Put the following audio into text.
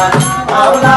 आमला